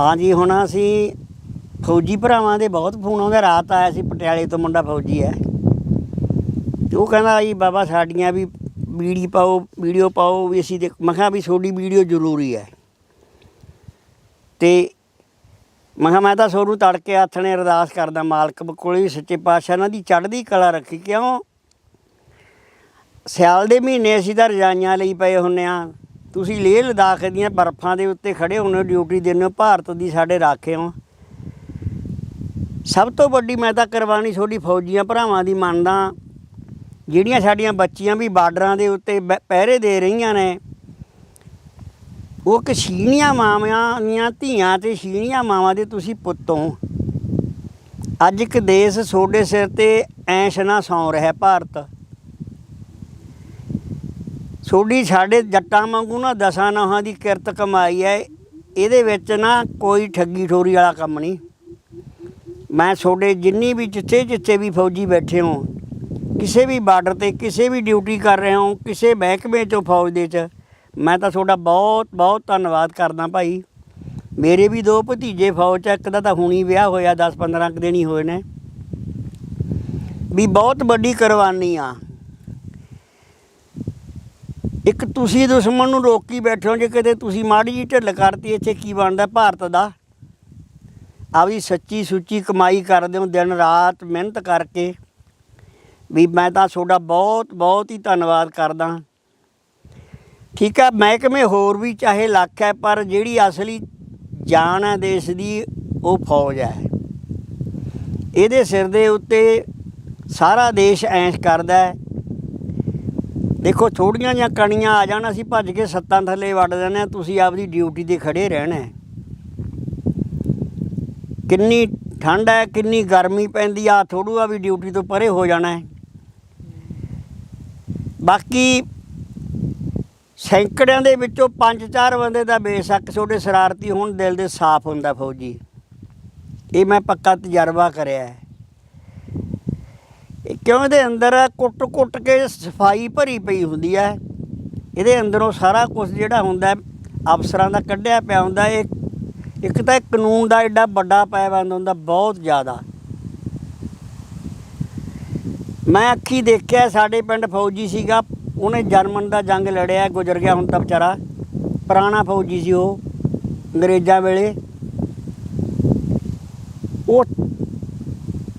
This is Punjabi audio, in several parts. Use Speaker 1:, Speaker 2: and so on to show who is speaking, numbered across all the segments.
Speaker 1: ਹਾਂਜੀ, ਹੁਣ ਅਸੀਂ ਫੌਜੀ ਭਰਾਵਾਂ ਦੇ ਬਹੁਤ ਫੋਨ ਆਉਂਦੇ ਰਾਤ ਆਇਆ ਸੀ, ਪਟਿਆਲੇ ਤੋਂ ਮੁੰਡਾ ਫੌਜੀ ਹੈ। ਤੇ ਉਹ ਕਹਿੰਦਾ ਜੀ, ਬਾਬਾ ਸਾਡੀਆਂ ਵੀ ਵੀਡੀਓ ਪਾਓ ਵੀਡੀਓ ਪਾਓ ਵੀ ਅਸੀਂ ਦੇਖ ਮੈਂ ਕਿਹਾ ਵੀ ਤੁਹਾਡੀ ਵੀਡੀਓ ਜ਼ਰੂਰੀ ਹੈ। ਤੇ ਮੈਂ ਕਿਹਾ, ਮੈਂ ਤਾਂ ਸੋਰੂ ਤੜਕੇ ਹੱਥ ਨੇ ਅਰਦਾਸ ਕਰਦਾ, ਮਾਲਕ ਕੋਲੇ ਵੀ ਸੱਚੇ ਪਾਤਸ਼ਾਹ ਇਹਨਾਂ ਦੀ ਚੜ੍ਹਦੀ ਕਲਾ ਰੱਖੀ। ਕਿਉਂ? ਸਿਆਲ ਦੇ ਮਹੀਨੇ ਅਸੀਂ ਤਾਂ ਰਜਾਈਆਂ ਲਈ ਪਏ ਹੁੰਨੇ ਆ। ਤੁਸੀਂ ਲੇਹ ਲਦਾਖ ਦੀਆਂ ਬਰਫਾਂ ਦੇ ਉੱਤੇ ਖੜੇ ਹੁੰਨੇ ਹੋ ਡਿਊਟੀ ਦਿੰਦੇ ਹੋ, ਭਾਰਤ ਦੀ ਸਾਡੇ ਰਾਖੇ ਹੋ। ਸਭ ਤੋਂ ਵੱਡੀ ਮੈਂ ਤਾਂ ਕੁਰਬਾਨੀ ਤੁਹਾਡੀ ਫੌਜੀਆਂ ਭਰਾਵਾਂ ਦੀ ਮੰਨਦਾ ਜਿਹੜੀਆਂ ਸਾਡੀਆਂ ਬੱਚੀਆਂ ਵੀ ਬਾਰਡਰਾਂ ਦੇ ਉੱਤੇ ਬ- ਪਹਿਰੇ ਦੇ ਰਹੀਆਂ ਨੇ, ਉਹ ਕਸ਼ੀਣੀਆਂ ਮਾਵਾਂ ਦੀਆਂ ਧੀਆਂ ਤੇ ਸ਼ੀਣੀਆਂ ਮਾਵਾਂ ਦੇ ਤੁਸੀਂ ਪੁੱਤੋਂ ਅੱਜ ਇੱਕ ਦੇਸ਼ ਤੁਹਾਡੇ ਸਿਰ ਤੇ ਐਸ਼ ਨਾ ਸੌਂ ਰਿਹਾ, ਭਾਰਤ। ਤੁਹਾਡੀ ਸਾਡੇ ਜੱਟਾਂ ਵਾਂਗੂ ਨਾ ਦਸਾਂ ਨਹਾਂ ਦੀ ਕਿਰਤ ਕਮਾਈ ਹੈ ਇਹਦੇ ਵਿੱਚ ਨਾ ਕੋਈ ਠੱਗੀ ਠੋਰੀ ਵਾਲਾ ਕੰਮ ਨਹੀਂ। ਮੈਂ ਤੁਹਾਡੇ ਜਿੰਨੀ ਵੀ ਜਿੱਥੇ ਜਿੱਥੇ ਵੀ ਫੌਜੀ ਬੈਠੇ ਹੋ ਕਿਸੇ ਵੀ ਬਾਰਡਰ ਤੇ ਕਿਸੇ ਵੀ ਡਿਊਟੀ ਕਰ ਰਹੇ ਹੋ ਕਿਸੇ ਮਹਿਕਮੇ ਚੋਂ ਫੌਜ ਦੇ ਚ, ਮੈਂ ਤਾਂ ਤੁਹਾਡਾ ਬਹੁਤ ਬਹੁਤ ਧੰਨਵਾਦ ਕਰਦਾ ਭਾਈ। ਮੇਰੇ ਵੀ ਦੋ ਭਤੀਜੇ ਫੌਜ ਚ, ਇੱਕ ਦਾ ਤਾਂ ਹੁਣੀ ਵਿਆਹ ਹੋਇਆ 10 15 ਕੁ ਦਿਨ ਹੀ ਹੋਏ ਨੇ। ਵੀ ਬਹੁਤ ਵੱਡੀ ਕੁਰਬਾਨੀ ਆ। ਇੱਕ ਤੁਸੀਂ ਦੁਸ਼ਮਣ ਨੂੰ ਰੋਕੀ ਬੈਠੇ ਹੋ ਜੇ ਕਿਤੇ ਤੁਸੀਂ ਮਾੜੀ ਜਿਹੀ ਢਿੱਲ ਕਰਤੀ, ਇੱਥੇ ਕੀ ਬਣਦਾ ਭਾਰਤ ਦਾ? ਆਪਦੀ ਸੱਚੀ ਸੁੱਚੀ ਕਮਾਈ ਕਰਦੇ ਹੋ ਦਿਨ ਰਾਤ ਮਿਹਨਤ ਕਰਕੇ। ਵੀ ਮੈਂ ਤਾਂ ਤੁਹਾਡਾ ਬਹੁਤ ਬਹੁਤ ਹੀ ਧੰਨਵਾਦ ਕਰਦਾ। ਠੀਕ ਹੈ, ਮਹਿਕਮੇ ਹੋਰ ਵੀ ਚਾਹੇ ਲੱਖ ਹੈ, ਪਰ ਜਿਹੜੀ ਅਸਲੀ ਜਾਨ ਹੈ ਦੇਸ਼ ਦੀ, ਉਹ ਫੌਜ ਹੈ। ਇਹਦੇ ਸਿਰ ਦੇ ਉੱਤੇ ਸਾਰਾ ਦੇਸ਼ ਐਂਸ਼ ਕਰਦਾ ਹੈ। ਦੇਖੋ, ਥੋੜੀਆਂ ਜਿਹੀਆਂ ਕਣੀਆਂ ਆ ਜਾਣ, ਅਸੀਂ ਭੱਜ ਕੇ ਸੱਤਾਂ ਥੱਲੇ ਵੱਢ ਦਿੰਦੇ ਤੁਸੀਂ ਆਪਦੀ ਡਿਊਟੀ ਤੇ ਖੜੇ ਰਹਿਣਾ ਕਿੰਨੀ ਠੰਡ ਹੈ, ਕਿੰਨੀ ਗਰਮੀ ਪੈਂਦੀ ਆ ਥੋੜੂ ਆ ਵੀ ਡਿਊਟੀ ਤੋਂ ਪਰੇ ਹੋ ਜਾਣਾ ਹੈ। ਬਾਕੀ ਸੈਂਕੜਿਆਂ ਦੇ ਵਿੱਚੋਂ ਪੰਜ ਚਾਰ ਬੰਦੇ ਦਾ ਬੇਸ਼ੱਕ ਛੋਟੇ ਸ਼ਰਾਰਤੀ ਹੋਣ, ਦਿਲ ਦੇ ਸਾਫ਼ ਹੁੰਦਾ ਫੌਜੀ। ਇਹ ਮੈਂ ਪੱਕਾ ਤਜਰਬਾ ਕਰਿਆ ਹੈ। ਕਿਉਂ ਇਹਦੇ ਅੰਦਰ ਕੁੱਟ-ਕੁੱਟ ਕੇ ਸਫ਼ਾਈ ਭਰੀ ਪਈ ਹੁੰਦੀ ਹੈ? ਇਹਦੇ ਅੰਦਰੋਂ ਸਾਰਾ ਕੁਝ ਜਿਹੜਾ ਹੁੰਦਾ ਅਫਸਰਾਂ ਦਾ ਕੱਢਿਆ ਪਿਆ ਹੁੰਦਾ ਇਹ ਇੱਕ ਤਾਂ ਕਾਨੂੰਨ ਦਾ ਐਡਾ ਵੱਡਾ ਪਾਇਬੰਦ ਹੁੰਦਾ, ਬਹੁਤ ਜ਼ਿਆਦਾ। ਮੈਂ ਅੱਖੀ ਦੇਖਿਆ, ਸਾਡੇ ਪਿੰਡ ਫੌਜੀ ਸੀਗਾ। ਉਹਨੇ ਜਰਮਨ ਦਾ ਜੰਗ ਲੜਿਆ, ਗੁਜ਼ਰ ਗਿਆ ਹੁਣ ਤਾਂ ਵਿਚਾਰਾ। ਪੁਰਾਣਾ ਫੌਜੀ ਸੀ ਉਹ, ਅੰਗਰੇਜ਼ਾਂ ਵੇਲੇ ਉਹ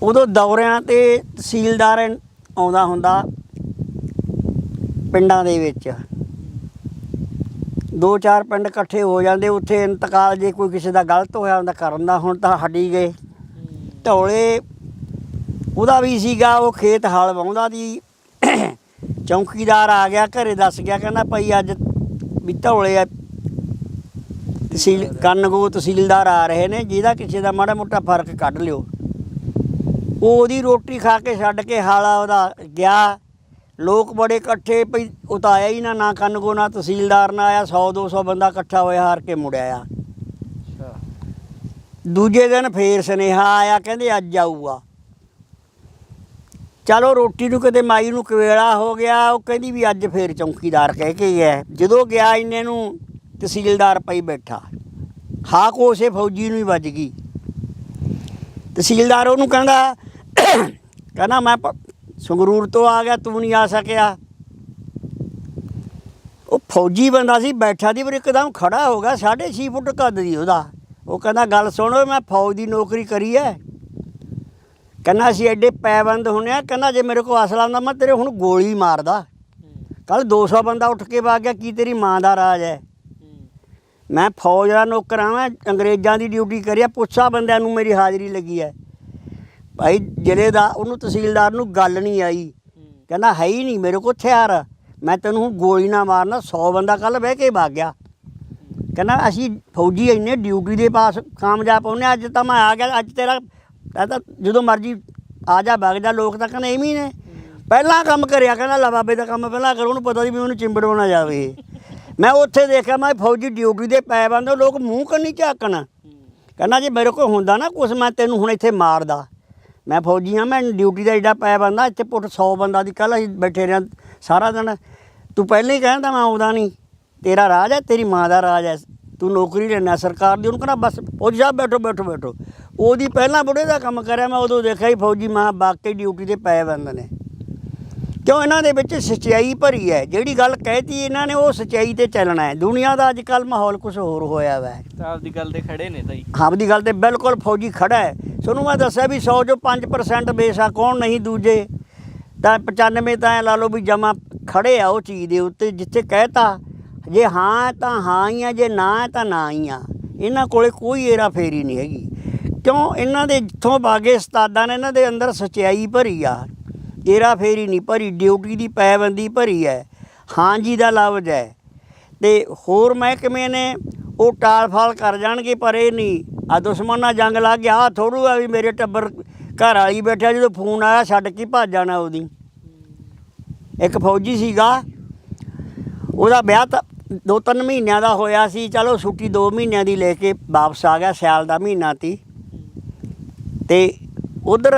Speaker 1: ਉਦੋਂ ਦੌਰਿਆਂ ਤੇ ਤਹਿਸੀਲਦਾਰ ਆਉਂਦਾ ਹੁੰਦਾ ਪਿੰਡਾਂ ਦੇ ਵਿੱਚ। ਦੋ ਚਾਰ ਪਿੰਡ ਇਕੱਠੇ ਹੋ ਜਾਂਦੇ, ਉੱਥੇ ਇੰਤਕਾਲ ਜੇ ਕੋਈ ਕਿਸੇ ਦਾ ਗਲਤ ਹੋਇਆ ਹੁੰਦਾ ਕਰਨ ਦਾ, ਹੁਣ ਤਾਂ ਹੱਡੀ ਗਏ। ਢੋਲੇ ਉਹਦਾ ਵੀ ਸੀਗਾ, ਉਹ ਖੇਤ ਹਲ ਵਾਉਂਦਾ ਦੀ ਚੌਂਕੀਦਾਰ ਆ ਗਿਆ, ਘਰੇ ਦੱਸ ਗਿਆ, ਕਹਿੰਦਾ ਭਾਈ ਅੱਜ ਵੀ ਢੋਲੇ ਆ। ਤਹਿਸੀਲ ਕੰਨਗੋ ਤਹਿਸੀਲਦਾਰ ਆ ਰਹੇ ਨੇ, ਜਿਹਦਾ ਕਿਸੇ ਦਾ ਮਾੜਾ ਮੋਟਾ ਫ਼ਰਕ ਕੱਢ ਲਿਓ। ਉਹਦੀ ਰੋਟੀ ਖਾ ਕੇ ਛੱਡ ਕੇ ਹਾਲਾ ਉਹਦਾ ਗਿਆ। ਲੋਕ ਬੜੇ ਇਕੱਠੇ ਪਈ ਉਹ ਤਾਂ ਆਇਆ ਹੀ ਨਾ ਨਾ ਕੰਨਗੋ ਨਾ ਤਹਿਸੀਲਦਾਰ ਨਾ ਆਇਆ। 100 200 ਬੰਦਾ ਇਕੱਠਾ ਹੋਇਆ ਹਾਰ ਕੇ ਮੁੜਿਆ ਆ ਦੂਜੇ ਦਿਨ ਫੇਰ ਸੁਨੇਹਾ ਆਇਆ ਕਹਿੰਦੇ ਅੱਜ ਆਊਗਾ। ਚਲੋ ਰੋਟੀ ਨੂੰ ਕਿਤੇ ਮਾਈ ਨੂੰ ਕਵੇਲਾ ਹੋ ਗਿਆ ਉਹ ਕਹਿੰਦੀ ਵੀ ਅੱਜ ਫੇਰ ਚੌਂਕੀਦਾਰ ਕਹਿ ਕੇ ਗਿਆ। ਜਦੋਂ ਗਿਆ ਇੰਨੇ ਨੂੰ ਤਹਿਸੀਲਦਾਰ ਪਈ ਬੈਠਾ। ਹਾਕ ਉਸੇ ਫੌਜੀ ਨੂੰ ਹੀ ਵੱਜ ਗਈ। ਤਹਿਸੀਲਦਾਰ ਉਹਨੂੰ ਕਹਿੰਦਾ ਕਹਿੰਦਾ ਮੈਂ ਸੰਗਰੂਰ ਤੋਂ ਆ ਗਿਆ, ਤੂੰ ਨਹੀਂ ਆ ਸਕਿਆ। ਉਹ ਫੌਜੀ ਬੰਦਾ ਸੀ, ਬੈਠਾ ਦੀ ਪਰ ਇੱਕਦਮ ਖੜਾ ਹੋ ਗਿਆ 6.5 ਫੁੱਟ ਕੱਦ ਦੀ ਉਹਦਾ। ਉਹ ਕਹਿੰਦਾ, ਗੱਲ ਸੁਣੋ, ਮੈਂ ਫੌਜ ਦੀ ਨੌਕਰੀ ਕਰੀ ਐ। ਕਹਿੰਦਾ, ਅਸੀਂ ਐਡੇ ਪੈਬੰਦ ਹੁੰਨੇ ਆ। ਕਹਿੰਦਾ, ਜੇ ਮੇਰੇ ਕੋਲ ਅਸਲਾ ਹੁੰਦਾ, ਮੈਂ ਤੇਰੇ ਹੁਣ ਗੋਲੀ ਮਾਰਦਾ। ਕੱਲ 200 ਬੰਦਾ ਉੱਠ ਕੇ ਵਾ ਗਿਆ, ਕੀ ਤੇਰੀ ਮਾਂ ਦਾ ਰਾਜ ਹੈ ਮੈਂ ਫੌਜ ਦਾ ਨੌਕਰ ਹਾਂ ਮੈਂ ਅੰਗਰੇਜ਼ਾਂ ਦੀ ਡਿਊਟੀ ਕਰਿਆ ਪੁੱਛਾ ਬੰਦਿਆਂ ਨੂੰ ਮੇਰੀ ਹਾਜ਼ਰੀ ਲੱਗੀ ਹੈ ਭਾਈ ਜ਼ਿਲ੍ਹੇ ਦਾ ਉਹਨੂੰ ਤਹਿਸੀਲਦਾਰ ਨੂੰ ਗੱਲ ਨਹੀਂ ਆਈ। ਕਹਿੰਦਾ ਹੈ ਹੀ ਨਹੀਂ ਮੇਰੇ ਕੋਲ ਹਥਿਆਰ। ਮੈਂ ਤੈਨੂੰ ਹੁਣ ਗੋਲੀ ਨਾ ਮਾਰਨਾ 100 ਬੰਦਾ ਕੱਲ ਬਹਿ ਕੇ ਵਗ ਗਿਆ। ਕਹਿੰਦਾ ਅਸੀਂ ਫੌਜੀ ਇੰਨੇ ਡਿਊਟੀ ਦੇ ਪਾਸ ਕਾਮਯਾਬ ਹੋਨੇ ਅੱਜ ਤਾਂ ਮੈਂ ਆ ਗਿਆ ਅੱਜ ਤੇਰਾ ਤਾਂ ਜਦੋਂ ਮਰਜ਼ੀ ਆ ਜਾ ਵਗ ਜਾ ਲੋਕ ਤਾਂ ਕਹਿੰਦੇ ਐਵੇਂ ਨੇ। ਪਹਿਲਾਂ ਕੰਮ ਕਰਿਆ ਕਹਿੰਦਾ ਲਾ ਬਾਬੇ ਦਾ ਕੰਮ ਪਹਿਲਾਂ ਕਰੋ ਉਹਨੂੰ ਪਤਾ ਸੀ ਵੀ ਉਹਨੂੰ ਚਿੰਬੜ ਨਾ ਜਾਵੇ। ਮੈਂ ਉੱਥੇ ਦੇਖਿਆ ਮੈਂ ਫੌਜੀ ਡਿਊਟੀ ਦੇ ਪੈ ਬੰਦੇ ਲੋਕ ਮੂੰਹ ਕੰਨੀ ਝਾਕਣ। ਕਹਿੰਦਾ ਜੇ ਮੇਰੇ ਕੋਲ ਹੁੰਦਾ ਨਾ ਕੁਛ ਮੈਂ ਤੈਨੂੰ ਹੁਣ ਇੱਥੇ ਮਾਰਦਾ। ਮੈਂ ਫੌਜੀ ਹਾਂ, ਮੈਂ ਡਿਊਟੀ ਦਾ ਏਡਾ ਪੈ ਬੰਦਾ, ਇੱਥੇ ਪੁੱਟ 100 ਬੰਦਾ ਦੀ ਕੱਲ ਅਸੀਂ ਬੈਠੇ ਰਿਆਂ ਸਾਰਾ ਦਿਨ। ਤੂੰ ਪਹਿਲਾਂ ਹੀ ਕਹਿੰਦਾ ਮੈਂ ਆਉਂਦਾ ਨਹੀਂ। ਤੇਰਾ ਰਾਜ ਹੈ, ਤੇਰੀ ਮਾਂ ਦਾ ਰਾਜ ਹੈ। ਤੂੰ ਨੌਕਰੀ ਲੈਣਾ ਸਰਕਾਰ ਦੀ, ਉਹਨੂੰ ਕਹਿੰਦਾ ਬਸ ਫੌਜੀ ਸਾਹਿਬ ਬੈਠੋ ਬੈਠੋ ਬੈਠੋ। ਉਹਦੀ ਪਹਿਲਾਂ ਬੁੜੇ ਦਾ ਕੰਮ ਕਰਿਆ, ਮੈਂ ਉਦੋਂ ਦੇਖਿਆ ਹੀ ਫੌਜੀ ਮਾਂ ਬਾਕੀ ਡਿਊਟੀ ਤੇ ਪਏ ਬੰਦੇ ਨੇ। ਕਿਉਂ ਇਹਨਾਂ ਦੇ ਵਿੱਚ ਸੱਚਾਈ ਭਰੀ ਹੈ? ਜਿਹੜੀ ਗੱਲ ਕਹਿਤੀ ਇਹਨਾਂ ਨੇ ਉਹ ਸੱਚਾਈ ਤੇ ਚੱਲਣਾ ਹੈ। ਦੁਨੀਆ ਦਾ ਅੱਜ ਕੱਲ ਮਾਹੌਲ ਕੁਝ ਹੋਰ ਹੋਇਆ ਵਾ।
Speaker 2: ਤਾਂ ਆਪਦੀ ਗੱਲ ਤੇ ਖੜੇ ਨੇ ਤਾਈ।
Speaker 1: ਹਾਂ ਦੀ ਗੱਲ ਤੇ ਬਿਲਕੁਲ ਫੌਜੀ ਖੜਾ ਹੈ। ਤੁਹਾਨੂੰ ਮੈਂ ਦੱਸਿਆ ਵੀ 100 ਚੋਂ 5% ਬੇਸਾ ਕੌਣ ਨਹੀਂ ਦੂਜੇ? ਤਾਂ 95 ਤਾਂ ਐਂ ਲਾ ਲਓ ਵੀ ਜਮਾ ਖੜੇ ਆ ਉਹ ਚੀਜ਼ ਦੇ ਉੱਤੇ ਜਿੱਥੇ ਕਹਿਤਾ ਜੇ ਹਾਂ ਤਾਂ ਹਾਂ ਹੀ ਆ ਜੇ ਨਾ ਹੈ ਤਾਂ ਨਾ ਹੀ ਆ। ਇਹਨਾਂ ਕੋਲੇ ਕੋਈ ਏਰਾ ਫੇਰੀ ਨਹੀਂ ਹੈਗੀ। ਕਿਉਂ? ਇਹਨਾਂ ਦੇ ਜਿੱਥੋਂ ਬਾਗੇ ਉਸਤਾਦਾਂ ਨੇ ਇਹਨਾਂ ਦੇ ਅੰਦਰ ਸਚਾਈ ਭਰੀ ਆ। ਏਰਾ ਫੇਰੀ ਨਹੀਂ, ਭਰੀ ਡਿਊਟੀ ਦੀ ਪੈਬੰਦੀ ਭਰੀ ਹੈ ਹਾਂ ਜੀ ਦਾ ਲਫ਼ਜ਼ ਹੈ ਤੇ ਹੋਰ ਮਹਿਕਮੇ ਨੇ, ਉਹ ਟਾਲ ਫਾਲ ਕਰ ਜਾਣਗੇ, ਪਰ ਇਹ ਨਹੀਂ। ਆ ਦੁਸ਼ਮਣ ਨਾਲ ਜੰਗ ਲੱਗ ਗਿਆ ਆ ਥੋੜੂ ਆ ਵੀ ਮੇਰੇ ਟੱਬਰ ਘਰ ਵਾਲੀ ਬੈਠਾ ਜਦੋਂ ਫੋਨ ਆਇਆ ਛੱਡ ਕੇ ਭੱਜ ਜਾਣਾ ਉਹਦੀ। ਇੱਕ ਫੌਜੀ ਸੀਗਾ, ਉਹਦਾ ਵਿਆਹ ਤਾਂ ਦੋ ਤਿੰਨ ਮਹੀਨਿਆਂ ਦਾ ਹੋਇਆ ਸੀ, ਚਲੋ ਛੁੱਟੀ ਦੋ ਮਹੀਨਿਆਂ ਦੀ ਲੈ ਕੇ ਵਾਪਸ ਆ ਗਿਆ, ਸਿਆਲ ਦਾ ਮਹੀਨਾ ਤੀ ਤੇ ਉਧਰ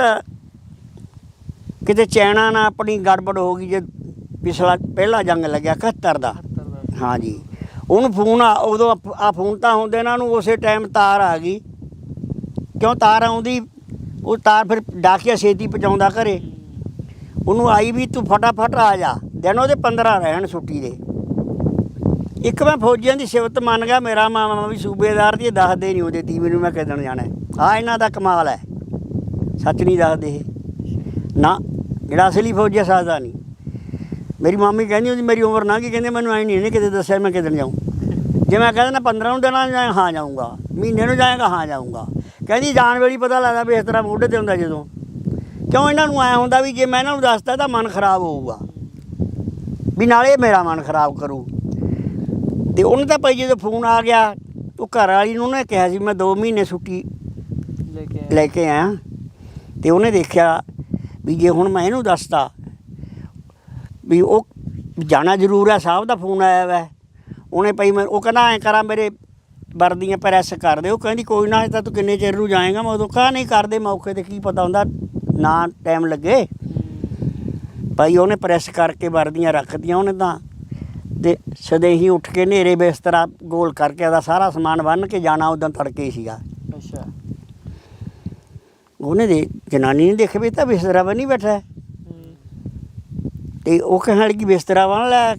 Speaker 1: ਕਿਤੇ ਚੈਨਾ ਨਾਲ ਆਪਣੀ ਗੜਬੜ ਹੋ ਗਈ ਜੇ ਪਿਛਲਾ ਪਹਿਲਾ ਜੰਗ ਲੱਗਿਆ 71 ਦਾ।
Speaker 2: 78 ਦਾ।
Speaker 1: ਹਾਂਜੀ ਉਹਨੂੰ ਫੋਨ ਆ ਉਦੋਂ ਆ ਫੋਨ ਤਾਂ ਹੁੰਦੇ ਇਹਨਾਂ ਨੂੰ ਉਸੇ ਟਾਈਮ ਤਾਰ ਆ ਗਈ। ਕਿਉਂ ਤਾਰ ਆਉਂਦੀ? ਉਹ ਤਾਰ ਫਿਰ ਡਾਕੀਆ ਛੇਤੀ ਪਹੁੰਚਾਉਂਦਾ ਘਰੇ। ਉਹਨੂੰ ਆਈ ਵੀ ਤੂੰ ਫਟਾਫਟ ਆ ਜਾ। ਦਿਨ ਉਹਦੇ 15 ਰਹਿਣ ਛੁੱਟੀ ਦੇ। ਇੱਕ ਮੈਂ ਫੌਜੀਆਂ ਦੀ ਸਿਫਤ ਮੰਨ ਗਿਆ ਮੇਰਾ ਮਾਮਾ ਵੀ ਸੂਬੇਦਾਰ ਦੀ ਦੱਸਦੇ ਨਹੀਂ ਉਹਦੇ ਤੀ ਮੈਨੂੰ ਮੈਂ ਕਿਦਣ ਜਾਣਾ। ਆ ਇਹਨਾਂ ਦਾ ਕਮਾਲ ਹੈ। ਸੱਚ ਨਹੀਂ ਦੱਸਦੇ ਇਹ। ਨਾ ਜਿਹੜਾ ਅਸਲੀ ਫੌਜੀ ਸਾਦਾ ਨਹੀਂ। ਮੇਰੀ ਮਾਮੀ ਕਹਿੰਦੀ ਹੁੰਦੀ ਮੇਰੀ ਉਮਰ ਨਾ ਕੀ ਕਹਿੰਦੇ ਮੈਨੂੰ ਐ ਨਹੀਂ ਇਹਨੇ ਕਿਤੇ ਦੱਸਿਆ ਮੈਂ ਕਿਦਣ ਜਾਊਂ। ਜੇ ਮੈਂ ਕਹਿੰਦਾ ਨਾ 15 ਨੂੰ ਦੇਣਾ ਜਾਂ ਹਾਂ ਜਾਊਂਗਾ। ਮਹੀਨੇ ਨੂੰ ਜਾਏਗਾ ਹਾਂ ਜਾਊਂਗਾ। ਕਹਿੰਦੀ ਜਾਣ ਵੇਲੇ ਪਤਾ ਲੱਗਦਾ ਵੀ ਇਸ ਤਰ੍ਹਾਂ ਮੋਢੇ ਤੇ ਹੁੰਦਾ ਜਦੋਂ। ਕਿਉਂ ਇਹਨਾਂ ਨੂੰ ਐ ਹੁੰਦਾ ਵੀ ਜੇ ਮੈਂ ਇਹਨਾਂ ਨੂੰ ਦੱਸਦਾ ਤਾਂ ਮਨ ਖਰਾਬ ਹੋਊਗਾ। ਵੀ ਨਾਲੇ ਮੇਰਾ ਮਨ ਖਰਾਬ ਕਰੂ। ਤੇ ਉਹਨੇ ਤਾਂ ਭਾਈ ਜਦੋਂ ਫੋਨ ਆ ਗਿਆ ਉਹ ਘਰ ਵਾਲੀ ਨੂੰ ਉਹਨੇ ਕਿਹਾ ਸੀ ਮੈਂ 2 ਮਹੀਨੇ ਛੁੱਟੀ
Speaker 2: ਲੈ ਕੇ ਆਏ।
Speaker 1: ਲੈ ਕੇ ਆਇਆ। ਤੇ ਉਹਨੇ ਦੇਖਿਆ ਵੀ ਜੇ ਹੁਣ ਮੈਂ ਇਹਨੂੰ ਦੱਸਤਾ ਵੀ ਉਹ ਜਾਣਾ ਜ਼ਰੂਰ ਹੈ ਸਾਹਿਬ ਦਾ ਫੋਨ ਆਇਆ ਵੈ। ਉਹਨੇ ਪਈ ਮੈਂ, ਉਹ ਕਹਿੰਦਾ ਐ ਕਰਾਂ, ਮੇਰੇ ਵਰਦੀਆਂ ਪ੍ਰੈਸ ਕਰ ਦੇ। ਉਹ ਕਹਿੰਦੀ, ਕੋਈ ਨਾ, ਇਹ ਤਾਂ ਤੂੰ ਕਿੰਨੇ ਚਿਰ ਨੂੰ ਜਾਏਗਾ। ਮੈਂ ਉਦੋਂ ਕਹਾ ਨਹੀਂ ਕਰਦੇ ਮੌਕੇ ਤੇ ਕੀ ਪਤਾ ਹੁੰਦਾ, ਨਾ ਟਾਈਮ ਲੱਗੇ। ਭਾਈ ਉਹਨੇ ਪ੍ਰੈਸ ਕਰਕੇ ਵਰਦੀਆਂ ਰੱਖਦੀਆਂ ਉਹਨੇ ਤਾਂ। ਤੇ ਸਦੇ ਹੀ ਉੱਠ ਕੇ ਨੇਰੇ ਬਿਸਤਰਾ ਗੋਲ ਕਰਕੇ ਉਹਦਾ ਸਾਰਾ ਸਮਾਨ ਬੰਨ ਕੇ ਜਾਣਾ, ਉਦੋਂ ਤੜਕੇ ਹੀ ਸੀਗਾ। ਉਹਨੇ ਦੇ ਜਨਾਨੀ ਨੇ ਦੇਖਿਆ ਵੀ ਇਹ ਤਾਂ ਬਿਸਤਰਾ ਬੰਨੀ ਬੈਠਾ
Speaker 2: ਹੈ।
Speaker 1: ਤੇ ਉਹ ਕਹਿਣ ਲੱਗੀ ਬਿਸਤਰਾ ਬੰਨ ਲੈ।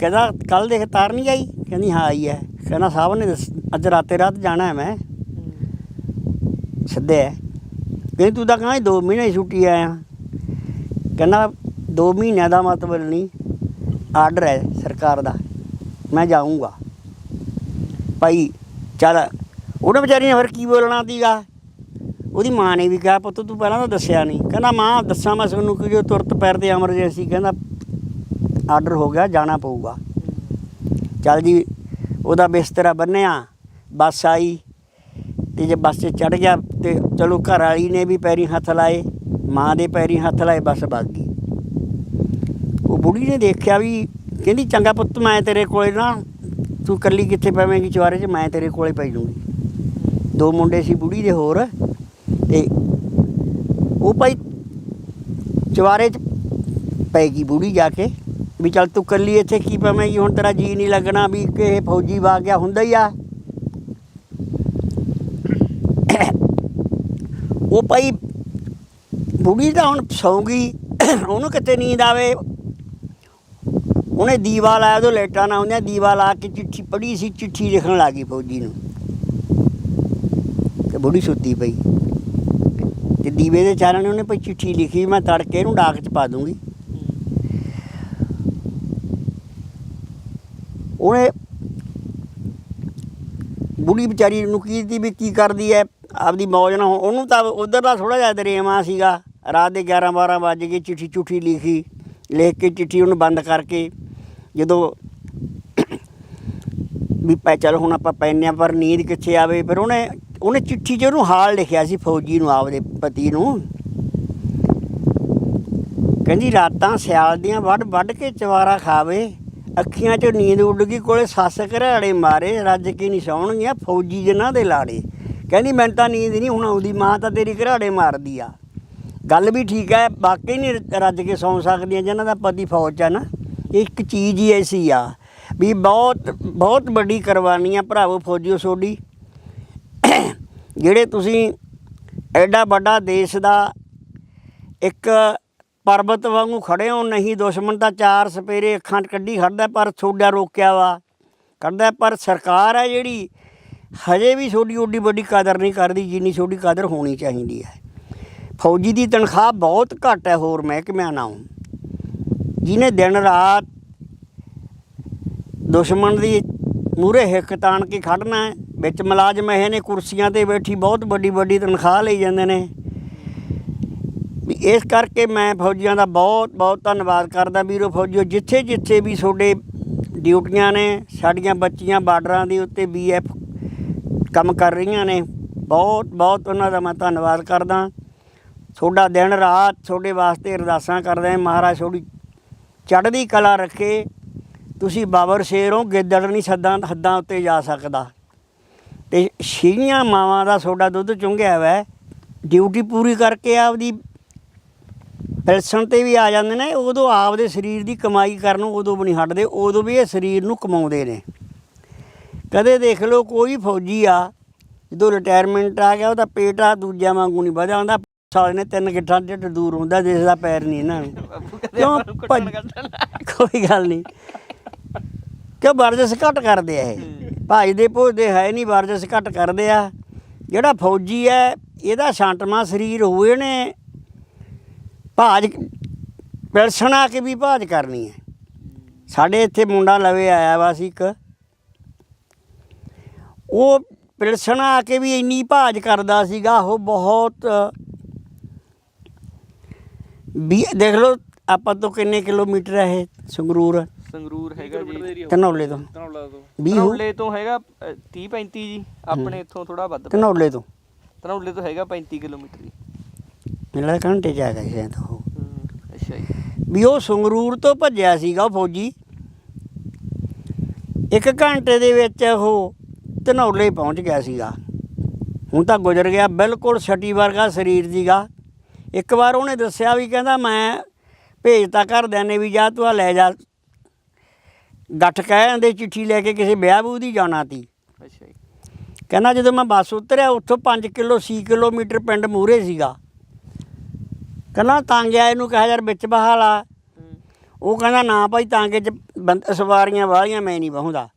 Speaker 1: ਕਹਿੰਦਾ ਕੱਲ ਦੇਖ, ਤਾਰ ਨਹੀਂ ਆਈ? ਕਹਿੰਦੀ, ਹਾਂ, ਆਈ ਹੈ। ਕਹਿੰਦਾ, ਸਾਹਿਬ ਨੇ ਦੱਸ- ਅੱਜ ਰਾਤੇ ਰਾਤ ਜਾਣਾ ਹੈ ਮੈਂ।
Speaker 2: ਹੂੰ।
Speaker 1: ਸੱਦਿਆ ਕਹਿੰਦੀ, ਤੂੰ ਤਾਂ ਕਹਿੰਦਾ 2 ਮਹੀਨੇ ਦੀ ਛੁੱਟੀ ਆਇਆ। ਕਹਿੰਦਾ 2 ਮਹੀਨਿਆਂ ਦਾ ਮਤਲਬ ਨਹੀਂ ਆਰਡਰ ਹੈ ਸਰਕਾਰ ਦਾ। ਮੈਂ ਜਾਊਂਗਾ। ਭਾਈ, ਚੱਲ, ਉਹਨੇ ਵਿਚਾਰੀ ਨੇ ਫਿਰ ਕੀ ਬੋਲਣਾ ਸੀਗਾ? ਉਹਦੀ ਮਾਂ ਨੇ ਵੀ ਕਿਹਾ, ਪੁੱਤ ਤੂੰ ਪਹਿਲਾਂ ਤਾਂ ਦੱਸਿਆ ਨਹੀਂ ਕਹਿੰਦਾ, ਮਾਂ, ਦੱਸਾਂ ਮੈਂ ਤੁਹਾਨੂੰ ਕਿ ਜੋ ਤੁਰਤ ਪੈਰ ਤੇ ਐਮਰਜੈਂਸੀ ਕਹਿੰਦਾ, ਆਰਡਰ ਹੋ ਗਿਆ, ਜਾਣਾ ਪਊਗਾ। ਚੱਲ ਜੀ, ਉਹਦਾ ਬਿਸਤਰਾ ਬੰਨਿਆ, ਬੱਸ ਆਈ ਤੇ ਜੇ ਬੱਸ 'ਚ ਚੜ ਗਿਆ ਤੇ ਚਲੋ ਘਰ ਵਾਲੀ ਨੇ ਵੀ ਪੈਰੀ ਹੱਥ ਲਾਏ, ਮਾਂ ਦੇ ਪੈਰੀ ਹੱਥ ਲਾਏ, ਬੱਸ ਭੱਗ ਗਈ। ਉਹ ਬੁੜੀ ਨੇ ਦੇਖਿਆ ਵੀ, ਕਹਿੰਦੀ, ਚੰਗਾ ਪੁੱਤ, ਮੈਂ ਤੇਰੇ ਕੋਲੇ ਨਾ, ਤੂੰ ਇਕੱਲੀ ਕਿੱਥੇ ਪਵੇਂਗੀ ਚੁਆਰੇ 'ਚ? ਮੈਂ ਤੇਰੇ ਕੋਲੇ ਪੈ ਜੂੰਗੀ। ਦੋ ਮੁੰਡੇ ਸੀ ਬੁੜੀ ਦੇ ਹੋਰ ਤੇ ਉਹ ਭਾਈ ਚਵਾਰੇ 'ਚ ਪੈ ਗਈ ਬੁੜੀ ਜਾ ਕੇ, ਵੀ ਚੱਲ ਤੂੰ ਇਕੱਲੀ ਇੱਥੇ ਕੀ ਪਵੇਂ ਹੁਣ ਤੇਰਾ ਜੀ ਨਹੀਂ ਲੱਗਣਾ ਵੀ ਕਿਸੇ ਫੌਜੀ ਵਾ ਗਿਆ ਹੁੰਦਾ ਹੀ ਆ। ਉਹ ਭਾਈ ਬੁੜੀ ਤਾਂ ਹੁਣ ਸੌਂ ਗਈ ਉਹਨੂੰ ਕਿਤੇ ਨੀਂਦ ਆਵੇ। ਉਹਨੇ ਦੀਵਾ ਲਾਇਆ, ਉਹਦੇ ਲੇਟਾਂ ਨਾ ਆਉਂਦੀਆਂ ਦੀਵਾ ਲਾ ਕੇ ਚਿੱਠੀ ਪੜ੍ਹੀ ਸੀ, ਚਿੱਠੀ ਲਿਖਣ ਲੱਗੀ ਫੌਜੀ ਨੂੰ। ਤੇ ਬੁੜੀ ਸੁੱਤੀ ਪਈ। ਤੇ ਦੀਵੇ ਦੇ ਚਾਨਣ ਉਹਨੇ ਪਈ ਚਿੱਠੀ ਲਿਖੀ, ਮੈਂ ਤੜਕੇ ਇਹਨੂੰ ਡਾਕ 'ਚ ਪਾ ਦੂੰਗੀ। ਉਹਨੇ ਬੁੜੀ ਵਿਚਾਰੀ ਨੂੰ ਕੀ ਦਿੱਤੀ ਵੀ ਕੀ ਕਰਦੀ ਐ, ਆਪਦੀ ਮੌਜ ਨਾਲ ਹੁਣ ਉਹਨੂੰ ਤਾਂ ਉਧਰ ਦਾ ਥੋੜਾ ਜਿਹਾ ਦਰੇਵਾ ਸੀਗਾ। ਰਾਤ ਦੇ 11 12 ਵਜ ਗਏ, ਚਿੱਠੀ ਚੁੱਠੀ ਲਿਖੀ, ਲਿਖ ਕੇ ਚਿੱਠੀ ਉਹਨੂੰ ਬੰਦ ਕਰਕੇ ਜਦੋਂ ਵੀ ਪੈ ਚੱਲ ਹੁਣ ਆਪਾਂ ਪੈਨੇ ਆਂ ਪਰ ਨੀਂਦ ਕਿੱਥੇ ਆਵੇ, ਫਿਰ ਉਹਨੇ ਉਹਨੇ ਚਿੱਠੀ 'ਚ ਉਹਨੂੰ ਹਾਲ ਲਿਖਿਆ ਸੀ ਫੌਜੀ ਨੂੰ, ਆਪਦੇ ਪਤੀ ਨੂੰ। ਕਹਿੰਦੀ ਰਾਤਾਂ ਸਿਆਲ ਦੀਆਂ ਵੱਢ ਵੱਢ ਕੇ ਚਵਾਰਾ ਖਾਵੇ। ਅੱਖੀਆਂ 'ਚੋਂ ਨੀਂਦ ਉੱਡ ਗਈ, ਕੋਲੇ ਸੱਸ ਘਰਾੜੇ ਮਾਰੇ, ਰੱਜ ਕੇ ਨਹੀਂ ਸੌਣਗੀਆਂ, ਫੌਜੀ ਜਿਨ੍ਹਾਂ ਦੇ ਲਾੜੇ। ਕਹਿੰਦੀ ਮੈਨੂੰ ਤਾਂ ਨੀਂਦ ਨਹੀਂ ਹੁਣ ਆਉਂਦੀ, ਮਾਂ ਤਾਂ ਤੇਰੀ ਘਰਾੜੇ ਮਾਰਦੀ ਆ। ਗੱਲ ਵੀ ਠੀਕ ਹੈ ਵਾਕਈ ਨਹੀਂ ਰੱਜ ਕੇ ਸੌਂ ਸਕਦੀਆਂ ਜਿਨ੍ਹਾਂ ਦਾ ਪਤੀ ਫੌਜ ਆ ਨਾ। ਇਹ ਇੱਕ ਚੀਜ਼ ਹੀ ਐਸੀ ਆ, ਵੀ ਬਹੁਤ ਬਹੁਤ ਵੱਡੀ ਕੁਰਬਾਨੀਆਂ ਭਰਾਵੋ ਫੌਜੀਓ ਸੋਡੀ ਜਿਹੜੇ ਤੁਸੀਂ ਐਡਾ ਵੱਡਾ ਦੇਸ਼ ਦਾ ਇੱਕ ਪਰਬਤ ਵਾਂਗੂ ਖੜੇ ਹੋ, ਨਹੀਂ ਦੁਸ਼ਮਣ ਤਾਂ ਚਾਰ ਸਪੇਰੇ ਅੱਖਾਂ 'ਚ ਕੱਢੀ ਖੜਦਾ, ਪਰ ਤੁਹਾਡਾ ਰੋਕਿਆ ਵਾ ਕਰਦਾ ਪਰ ਸਰਕਾਰ ਹੈ ਜਿਹੜੀ ਹਜੇ ਵੀ ਤੁਹਾਡੀ ਓਡੀ ਵੱਡੀ ਕਦਰ ਨਹੀਂ ਕਰਦੀ, ਜਿੰਨੀ ਤੁਹਾਡੀ ਕਦਰ ਹੋਣੀ ਚਾਹੀਦੀ ਹੈ। ਫੌਜੀ ਦੀ ਤਨਖਾਹ ਬਹੁਤ ਘੱਟ ਹੈ ਹੋਰ ਮਹਿਕਮਿਆਂ ਨਾਲੋਂ। ਜਿਹਨੇ ਦਿਨ ਰਾਤ ਦੁਸ਼ਮਣ ਦੀ ਮੂਰੇ ਹਿੱਕ ਤਾਣ ਕੇ ਖੜਨਾ ਹੈ ਵਿੱਚ ਮੁਲਾਜ਼ਮ ਇਹ ਨੇ ਕੁਰਸੀਆਂ ਤੇ ਬੈਠੀ, ਬਹੁਤ ਵੱਡੀ ਵੱਡੀ ਤਨਖਾਹ ਲਈ ਜਾਂਦੇ ਨੇ। ਵੀ ਇਸ ਕਰਕੇ ਮੈਂ ਫੌਜੀਆਂ ਦਾ ਬਹੁਤ ਬਹੁਤ ਧੰਨਵਾਦ ਕਰਦਾ ਵੀਰੋ ਫੌਜੀਓ, ਜਿੱਥੇ ਜਿੱਥੇ ਵੀ ਤੁਹਾਡੇ ਡਿਊਟੀਆਂ ਨੇ, ਸਾਡੀਆਂ ਬੱਚੀਆਂ ਬਾਰਡਰਾਂ ਦੇ ਉੱਤੇ ਬੀਐਫ ਕੰਮ ਕਰ ਰਹੀਆਂ ਨੇ, ਬਹੁਤ ਬਹੁਤ ਉਹਨਾਂ ਦਾ ਮੈਂ ਧੰਨਵਾਦ ਕਰਦਾ। ਤੁਹਾਡਾ ਦਿਨ, ਰਾਤ ਤੁਹਾਡੇ ਵਾਸਤੇ ਅਰਦਾਸਾਂ ਕਰਦੇ ਹਾਂ, ਮਹਾਰਾਜ ਤੁਹਾਡੀ ਚੜ੍ਹਦੀ ਕਲਾ ਰੱਖੇ। ਤੁਸੀਂ ਬਾਬਰ ਸ਼ੇਰੋਂ ਹੋ, ਗਿੱਦੜ ਨਹੀਂ ਸੱਦਾਂ, ਹੱਦਾਂ ਉੱਤੇ ਜਾ ਸਕਦਾ। ਤੇ ਛੀਆਂ ਮਾਵਾਂ ਦਾ ਤੁਹਾਡਾ ਦੁੱਧ ਚੁੰਘਿਆ ਵੈ। ਡਿਊਟੀ ਪੂਰੀ ਕਰਕੇ ਆਪਦੀ ਪੈਨਸ਼ਨ ਤੇ ਵੀ ਆ ਜਾਂਦੇ ਨੇ ਉਦੋਂ ਆਪਦੇ ਸਰੀਰ ਦੀ ਕਮਾਈ ਕਰਨ ਉਦੋਂ ਵੀ ਨਹੀਂ ਹਟਦੇ ਉਦੋਂ ਵੀ ਇਹ ਸਰੀਰ ਨੂੰ ਕਮਾਉਂਦੇ ਨੇ। ਕਦੇ ਦੇਖ ਲਓ ਕੋਈ ਫੌਜੀ ਆ ਜਦੋਂ ਰਿਟਾਇਰਮੈਂਟ ਆ ਗਿਆ ਉਹਦਾ ਪੇਟ ਆ ਦੂਜਿਆਂ ਵਾਂਗੂ ਨਹੀਂ ਵਧਿਆ ਹੁੰਦਾ ਸਾਲੇ ਨੇ ਤਿੰਨ ਗਿੱਠਾਂ ਢਿੱਡ ਦੂਰ ਹੁੰਦਾ ਜਿਸ ਦਾ ਪੈਰ ਨਹੀਂ ਇਹਨਾਂ ਨੂੰ। ਕਿਉਂ ਭੱਜ- ਕੋਈ ਗੱਲ ਨਹੀਂ। ਕਿਉਂ ਵਰਜਸ ਘੱਟ ਕਰਦੇ ਆ ਇਹ? ਭਾਈ ਭੋਜਦੇ ਹੈ ਨਹੀਂ, ਵਰਜਸ ਘੱਟ ਕਰਦੇ ਆ। ਜਿਹੜਾ ਫੌਜੀ ਹੈ, ਇਹਦਾ ਛਾਂਟਮਾ ਸਰੀਰ ਹੋਏ ਨੇ, ਭਾਜ ਪਿਲਸਣ ਆ ਕੇ ਵੀ ਭਾਜ ਕਰਨੀ ਹੈ। ਸਾਡੇ ਇੱਥੇ ਮੁੰਡਾ ਲਵੇ ਆਇਆ ਵਾ ਸੀ ਇੱਕ। ਉਹ ਪਿਲਸਣ ਆ ਕੇ ਵੀ ਇੰਨੀ ਭਾਜ ਕਰਦਾ ਸੀਗਾ, ਉਹ ਬਹੁਤ ਵੀ ਦੇਖ ਲਓ, ਆਪਾਂ ਤੋਂ ਕਿੰਨੇ ਕਿਲੋਮੀਟਰ ਹੈ ਇਹ ਸੰਗਰੂਰ?
Speaker 2: ਸੰਗਰੂਰ ਹੈਗਾ ਜੀ।
Speaker 1: ਧਨੌਲੇ ਤੋਂ।
Speaker 2: ਧਨੌਲਾ ਤੋਂ। ਧਨੌਲੇ ਹੈਗਾ 30 35 ਜੀ ਆਪਣੇ ਇੱਥੋਂ ਥੋੜਾ ਵੱਧ।
Speaker 1: ਧਨੌਲੇ ਤੋਂ।
Speaker 2: ਧਨੌਲੇ ਤੋਂ ਹੈਗਾ 35 ਕਿਲੋਮੀਟਰ ਜੀ।
Speaker 1: ਲੱਗਦਾ ਘੰਟੇ ਆ ਗਿਆ ਸ਼ਾਇਦ ਉਹ।
Speaker 2: ਹੂੰ, ਅੱਛਾ ਜੀ।
Speaker 1: ਵੀ ਉਹ ਸੰਗਰੂਰ ਤੋਂ ਭੱਜਿਆ ਸੀਗਾ ਉਹ ਫੌਜੀ। ਇੱਕ ਘੰਟੇ ਦੇ ਵਿੱਚ ਉਹ ਧਨੌਲੇ ਪਹੁੰਚ ਗਿਆ ਸੀਗਾ। ਹੁਣ ਤਾਂ ਗੁਜ਼ਰ ਗਿਆ ਬਿਲਕੁਲ ਛਟੀ ਵਰਗਾ ਸਰੀਰ ਸੀਗਾ। ਇੱਕ ਵਾਰ ਉਹਨੇ ਦੱਸਿਆ ਵੀ ਕਹਿੰਦਾ ਮੈਂ ਭੇਜਤਾ ਘਰਦਿਆਂ ਨੇ ਵੀ ਜਾ ਤੂੰ ਆ ਲੈ ਜਾ ਗੱਠ ਕਹਿ ਆਂਦੇ ਚਿੱਠੀ ਲੈ ਕੇ ਕਿਸੇ ਵਿਆਹ ਬੂ ਦੀ ਜਾਣਾ ਤੀ।
Speaker 2: ਅੱਛਾ ਜੀ।
Speaker 1: ਕਹਿੰਦਾ ਜਦੋਂ ਮੈਂ ਬੱਸ ਉਤਰਿਆ ਉੱਥੋਂ 5 ਕਿਲੋ 6 ਕਿਲੋਮੀਟਰ ਪਿੰਡ ਮੂਰੇ ਸੀਗਾ। ਕਹਿੰਦਾ ਤਾਂਗਿਆ ਇਹਨੂੰ ਕਿਹਾ ਯਾਰ ਵਿੱਚ ਬਹਾ ਲਾ
Speaker 2: ਹੂੰ,
Speaker 1: ਉਹ ਕਹਿੰਦਾ ਨਾ ਭਾਈ ਤਾਂਗੇ ਚ ਬੰਦ ਸਵਾਰੀਆਂ ਵਾਲੀਆਂ ਮੈਂ ਨਹੀਂ ਬਹੂੰਦਾ।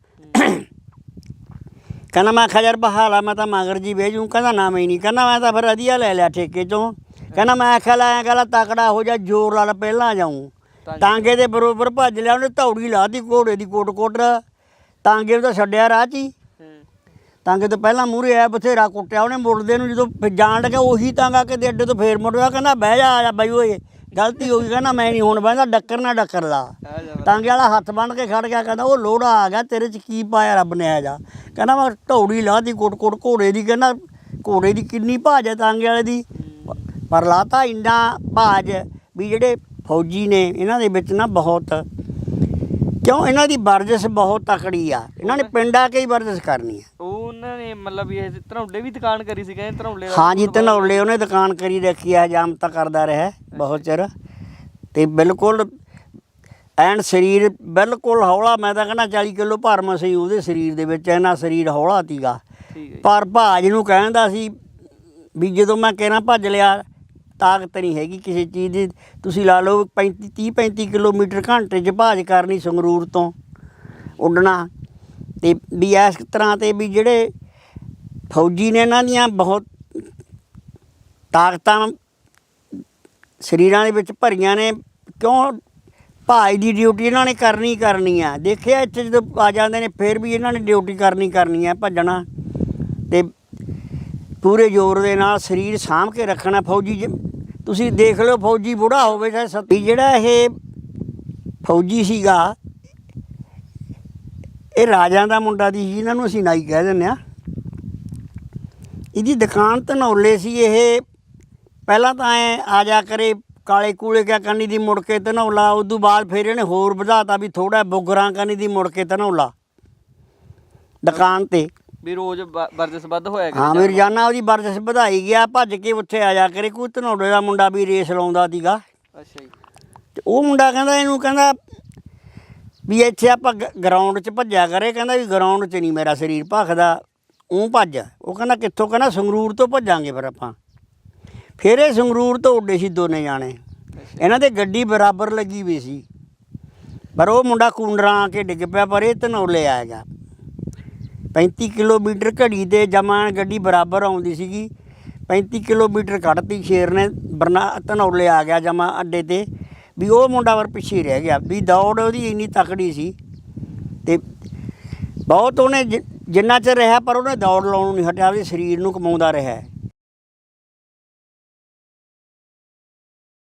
Speaker 1: ਕਹਿੰਦਾ ਮੈਂ ਕਿਹਾ ਯਾਰ ਬਹਾ ਲਾ ਮੈਂ ਤਾਂ ਮਗਰ ਜੀ ਵੇਜੂ ਕਹਿੰਦਾ ਨਾ ਮੈਂ ਨਹੀਂ। ਕਹਿੰਦਾ ਮੈਂ ਤਾਂ ਫਿਰ ਅਧੀਆ ਲੈ ਲਿਆ ਠੇਕੇ ਤੋਂ ਕਹਿੰਦਾ ਮੈਂ ਆਖਿਆ ਲਾਇਆ ਕਹਿੰਦਾ ਤਕੜਾ ਹੋ ਜਾ ਜ਼ੋਰ ਨਾਲ ਪਹਿਲਾਂ ਜਾਊਂ।
Speaker 2: ਤਾਂਗੇ
Speaker 1: ਤਾਂਗੇ ਦੇ ਬਰੋਬਰ ਭੱਜ ਲਿਆ ਉਹਨੇ ਧੌੜੀ ਲਾਤੀ ਘੋੜੇ ਦੀ ਕੋਟ ਕੋਟ ਤਾਂਗੇ ਤਾਂ ਛੱਡਿਆ ਰਾਹ 'ਚ ਹੀ। ਤਾਂਗੇ ਤੋਂ ਪਹਿਲਾਂ ਮੂਰੇ ਆਇਆ ਬਥੇਰਾ ਕੁੱਟਿਆ ਉਹਨੇ ਮੁੜਦੇ ਨੂੰ ਜਦੋਂ ਜਾਣ ਲੱਗਾ ਉਹੀ ਤਾਂਗਾ ਕਿਤੇ ਅੱਡੇ ਤੋਂ ਫੇਰ ਮੁੜਿਆ ਕਹਿੰਦਾ ਬਹਿ ਜਾ ਆ ਜਾ ਬਾਈ ਓਏ ਗਲਤੀ ਹੋ ਗਈ ਕਹਿੰਦਾ ਮੈਂ ਨਹੀਂ ਹੁਣ ਬਹਿੰਦਾ ਡੱਕਰ ਨਾ ਡੱਕਰ
Speaker 2: ਜਾ
Speaker 1: ਟਾਂਗੇ ਵਾਲਾ ਹੱਥ ਬੰਨ ਕੇ ਖੜ ਗਿਆ ਕਹਿੰਦਾ ਉਹ ਲੋੜਾ ਆ ਗਿਆ ਤੇਰੇ ਚ ਕੀ ਪਾਇਆ ਰੱਬ ਨੇ ਆ ਜਾ। ਕਹਿੰਦਾ ਮੈਂ ਢੌੜੀ ਲਾਤੀ ਕੋਟ ਕੋਟ ਘੋੜੇ ਦੀ ਕਹਿੰਦਾ ਘੋੜੇ ਦੀ ਕਿੰਨੀ ਭਾਜ ਹੈ ਟਾਂਗੇ ਵਾਲੇ ਦੀ। ਪਰ ਲਾਤਾ ਇੰਨਾ ਭਾਜ ਵੀ ਜਿਹੜੇ ਫੌਜੀ ਨੇ ਇਹਨਾਂ ਦੇ ਵਿੱਚ ਨਾ ਬਹੁਤ ਕਿਉਂ ਇਹਨਾਂ ਦੀ ਵਰਜਿਸ਼ ਬਹੁਤ ਤਕੜੀ ਆ। ਇਹਨਾਂ ਨੇ ਪਿੰਡ ਆ ਕੇ ਹੀ ਵਰਜਿਸ਼ ਕਰਨੀ ਆ।
Speaker 2: ਉਹ ਉਹਨਾਂ ਨੇ ਮਤਲਬ ਇਹ ਧਨੌਲੇ ਵੀ ਦੁਕਾਨ ਕਰੀ ਸੀ ਕਹਿੰਦੇ ਧਨੌਲੇ
Speaker 1: ਹਾਂ ਜੀ ਧਨੌਲੇ ਉਹਨੇ ਦੁਕਾਨ ਕਰੀ ਰੱਖੀ ਆ ਜਾਮ ਤਾਂ ਕਰਦਾ ਰਿਹਾ ਬਹੁਤ ਚਿਰ। ਤੇ ਬਿਲਕੁਲ ਐਨ ਸਰੀਰ ਬਿਲਕੁਲ ਹੌਲਾ ਮੈਂ ਤਾਂ ਕਹਿੰਦਾ 40 ਕਿਲੋ ਭਰਮ ਸੀ ਉਹਦੇ ਸਰੀਰ ਦੇ ਵਿੱਚ ਇਹਨਾਂ ਸਰੀਰ ਹੌਲਾ ਤੀਗਾ। ਪਰ ਭਾਜ ਨੂੰ ਕਹਿੰਦਾ ਸੀ ਵੀ ਜਦੋਂ ਮੈਂ ਕਹਿਣਾ ਭੱਜ ਲਿਆ ਤਾਕਤ ਨਹੀਂ ਹੈਗੀ ਕਿਸੇ ਚੀਜ਼ ਦੀ। ਤੁਸੀਂ ਲਾ ਲਓ 35 30 35 ਕਿਲੋਮੀਟਰ ਘੰਟੇ 'ਚ ਭਾਜ ਕਰਨੀ ਸੰਗਰੂਰ ਤੋਂ ਉੱਡਣਾ। ਤੇ ਵੀ ਇਸ ਤਰ੍ਹਾਂ ਤੇ ਵੀ ਜਿਹੜੇ ਫੌਜੀ ਨੇ ਇਹਨਾਂ ਦੀਆਂ ਬਹੁਤ ਤਾਕਤਾਂ ਸਰੀਰਾਂ ਦੇ ਵਿੱਚ ਭਰੀਆਂ ਨੇ, ਕਿਉਂ ਭਾਈ ਦੀ ਡਿਊਟੀ ਇਹਨਾਂ ਨੇ ਕਰਨੀ ਕਰਨੀ ਆ। ਦੇਖਿਆ ਇੱਥੇ ਜਦੋਂ ਆ ਜਾਂਦੇ ਨੇ, ਫਿਰ ਵੀ ਇਹਨਾਂ ਨੇ ਡਿਊਟੀ ਕਰਨੀ ਕਰਨੀ ਆ, ਭੱਜਣਾ। ਤੇ ਪੂਰੇ ਜ਼ੋਰ ਦੇ ਨਾਲ ਸਰੀਰ ਸਾਂਭ ਕੇ ਰੱਖਣਾ ਫੌਜੀ ਜ- ਤੁਸੀਂ ਦੇਖ ਲਓ ਫੌਜੀ ਬੁੜਾ ਹੋਵੇ ਚਾਹੇ ਸੱਤੀ ਜਿਹੜਾ ਇਹ ਫੌਜੀ ਸੀਗਾ, ਇਹ ਰਾਜਾਂ ਦਾ ਮੁੰਡਾ ਦੀ ਸੀ ਇਹਨਾਂ ਨੂੰ ਅਸੀਂ ਨਾਈ ਕਹਿ ਦਿੰਦੇ ਆ ਇਹਦੀ ਦੁਕਾਨ ਧਨੌਲੇ ਸੀ ਇਹ। ਪਹਿਲਾਂ ਤਾਂ ਐ ਆ ਜਾ ਕਰੇ ਕਾਲੇ ਕੂਲੇ ਕਿਆ ਕਰਨੀ ਦੀ ਮੁੜ ਕੇ ਧਨੌਲਾ, ਉਦੋਂ ਬਾਅਦ ਫਿਰ ਇਹਨੇ ਹੋਰ ਵਧਾਤਾ ਵੀ ਥੋੜਾ ਬੁਗਰਾਂ ਕਰਨੀ ਦੀ ਮੁੜ ਕੇ ਧਨੌਲਾ। ਦੁਕਾਨ ਤੇ
Speaker 2: ਵੀ ਰੋਜ਼ ਬ- ਵਰਜਿਸ਼ ਵੱਧ ਹੋਇਆ
Speaker 1: ਹਾਂ ਵੀ ਰੋਜ਼ਾਨਾ ਉਹਦੀ ਵਰਜਿਸ਼ ਵਧਾਈ ਗਿਆ ਭੱਜ ਕੇ ਉੱਥੇ ਆ ਜਾ ਕਰੇ। ਕੋਈ ਧਨੌਲੇ ਦਾ ਮੁੰਡਾ ਵੀ ਰੇਸ ਲਾਉਂਦਾ ਸੀਗਾ।
Speaker 2: ਅੱਛਾ ਜੀ।
Speaker 1: ਤੇ ਉਹ ਮੁੰਡਾ ਕਹਿੰਦਾ ਇਹਨੂੰ ਕਹਿੰਦਾ ਵੀ ਇੱਥੇ ਆਪਾਂ ਗਰਾਊਂਡ 'ਚ ਭੱਜਿਆ ਕਰੇ। ਕਹਿੰਦਾ ਵੀ ਗਰਾਊਂਡ 'ਚ ਨਹੀਂ ਮੇਰਾ ਸਰੀਰ ਭਖਦਾ ਉਹ ਭੱਜ। ਉਹ ਕਹਿੰਦਾ ਕਿੱਥੋਂ? ਕਹਿੰਦਾ ਸੰਗਰੂਰ ਤੋਂ ਭੱਜਾਂਗੇ ਫਿਰ ਆਪਾਂ। ਫਿਰ ਇਹ ਸੰਗਰੂਰ ਤੋਂ ਉੱਡੇ ਸੀ ਦੋਨੇ ਜਾਣੇ। ਇਹਨਾਂ ਦੇ ਗੱਡੀ ਬਰਾਬਰ ਲੱਗੀ ਵੀ ਸੀ। ਪਰ ਉਹ ਮੁੰਡਾ ਕੁੰਡਰਾਂ ਆ ਕੇ ਡਿੱਗ ਪਿਆ ਪਰ ਇਹ ਧਨੌਲੇ ਆਏਗਾ 35 ਕਿਲੋਮੀਟਰ ਘੜੀ ਤੇ ਜਮਾਂ ਗੱਡੀ ਬਰਾਬਰ ਆਉਂਦੀ ਸੀਗੀ। 35 ਕਿਲੋਮੀਟਰ ਕੱਢਤੀ ਸ਼ੇਰ ਨੇ ਬਰਨਾ ਧਨੌਲੇ ਆ ਗਿਆ ਜਮਾਂ ਅੱਡੇ ਤੇ। ਵੀ ਉਹ ਮੁੰਡਾ ਵਰ ਪਿੱਛੇ ਰਹਿ ਗਿਆ। ਵੀ ਦੌੜ ਉਹਦੀ ਇੰਨੀ ਤਕੜੀ ਸੀ ਤੇ ਬਹੁਤ ਉਹਨੇ ਜਿ- ਜਿੰਨਾ ਚਿਰ ਰਿਹਾ ਪਰ ਉਹਨੇ ਦੌੜ ਲਾਉਣ ਨੂੰ ਨਹੀਂ ਹਟਿਆ, ਉਹਦੇ ਸਰੀਰ ਨੂੰ ਕਮਾਉਂਦਾ ਰਿਹਾ।